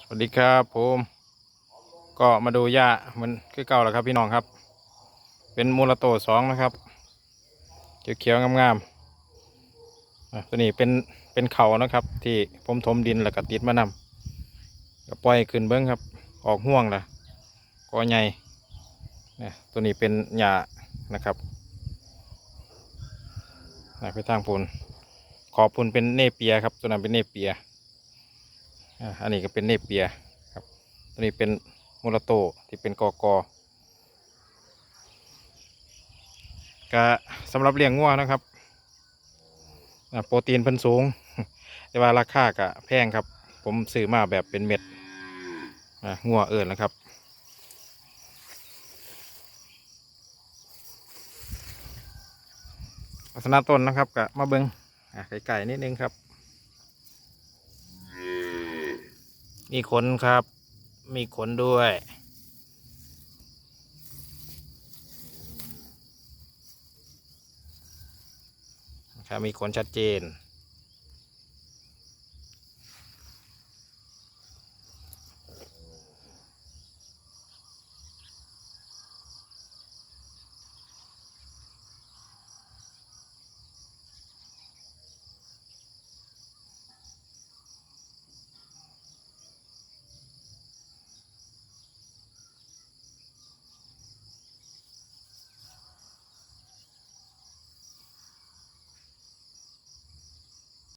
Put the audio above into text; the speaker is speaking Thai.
สวัสดีครับผมก็มาดูหญ้ามันคือเก่าแล้วครับพี่น้องครับ เป็นมูลโตสองนะครับเขียวๆงามๆตัวนี้เป็นเป็นเขานะครับ ที่ผมถมดินแล้วก็ติดมานำก็ปล่อยขึ้นเบิ้งครับ ออกห่วงละกอใหญ่เนี่ยตัวนี้เป็นหญ้านะครับนะไปทางปูนขอบปูนเป็นเนเปียครับ ตัวนั้นเป็นเนเปีย อันนี้ก็เป็นเนเปียครับตัวนี้เป็นมูลโตที่เป็นกอกอก็สำหรับเลี้ยงงัวนะครับโปรตีนเพิ่นสูง แต่ว่าราคาก็แพงครับ ผมซื้อมาแบบเป็นเม็ดอ่างัวเอิญนะครับลักษณะต้นนะครับก็มาเบิงไก่ๆนิดนึงครับ มีขนครับ มีขนด้วย ครับมีขนชัดเจน